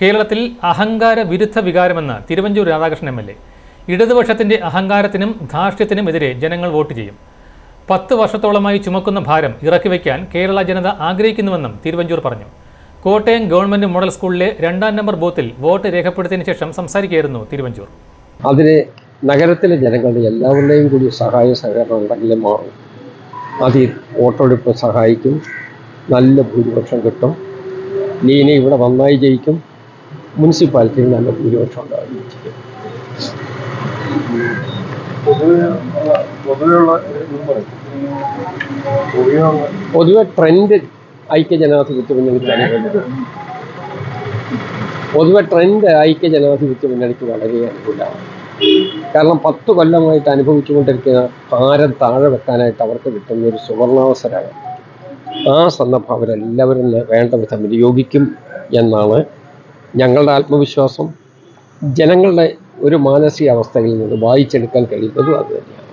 കേരളത്തിൽ അഹങ്കാര വിരുദ്ധ വികാരമെന്ന് Thiruvanchoor Radhakrishnan M L A. ഇടതുപക്ഷത്തിന്റെ അഹങ്കാരത്തിനും ധാർഷ്ട്യത്തിനും എതിരെ ജനങ്ങൾ വോട്ട് ചെയ്യും. പത്ത് വർഷത്തോളമായി ചുമക്കുന്ന ഭാരം ഇറക്കി വയ്ക്കാൻ കേരള ജനത ആഗ്രഹിക്കുന്നുവെന്നും തിരുവഞ്ചൂർ പറഞ്ഞു. കോട്ടയം ഗവൺമെന്റ് മോഡൽ സ്കൂളിലെ രണ്ടാം നമ്പർ ബൂത്തിൽ വോട്ട് രേഖപ്പെടുത്തിയതിന് ശേഷം സംസാരിക്കുകയായിരുന്നു തിരുവഞ്ചൂർ. അതിന് നഗരത്തിലെ ജനങ്ങളുടെ എല്ലാവരുടെയും കൂടി സഹായ സഹകരണം ഉണ്ടെങ്കിലും മാറും അത് വോട്ടെടുപ്പ് സഹായിക്കും. നല്ല ഭൂരിപക്ഷം കിട്ടും. ലീന ഇവിടെ നന്നായി ജയിക്കും. മുനിസിപ്പാലിറ്റിയിൽ നല്ല ഭൂരിപക്ഷം ഉണ്ടാകും പൊതുവെ ട്രെൻഡ് ഐക്യ ജനാധിപത്യ മുന്നണിക്ക് അനുകൂലമാണ് പൊതുവെ ട്രെൻഡ് ഐക്യ ജനാധിപത്യ മുന്നണിക്ക് വളരെ അനുകൂലമാണ്. കാരണം പത്ത് കൊല്ലമായിട്ട് അനുഭവിച്ചുകൊണ്ടിരിക്കുന്ന ഭാരം താഴെ വെക്കാനായിട്ട് അവർക്ക് കിട്ടുന്ന ഒരു സുവർണാവസരമാണ്. ആ സന്ദർഭം അവരെല്ലാവരും വേണ്ട വിധം വിനിയോഗിക്കും എന്നാണ് ഞങ്ങളുടെ ആത്മവിശ്വാസം ജനങ്ങളുടെ ഒരു മാനസികാവസ്ഥയിൽ നിന്ന് വായിച്ചെടുക്കാൻ കഴിയുന്നതും അത് തന്നെയാണ്.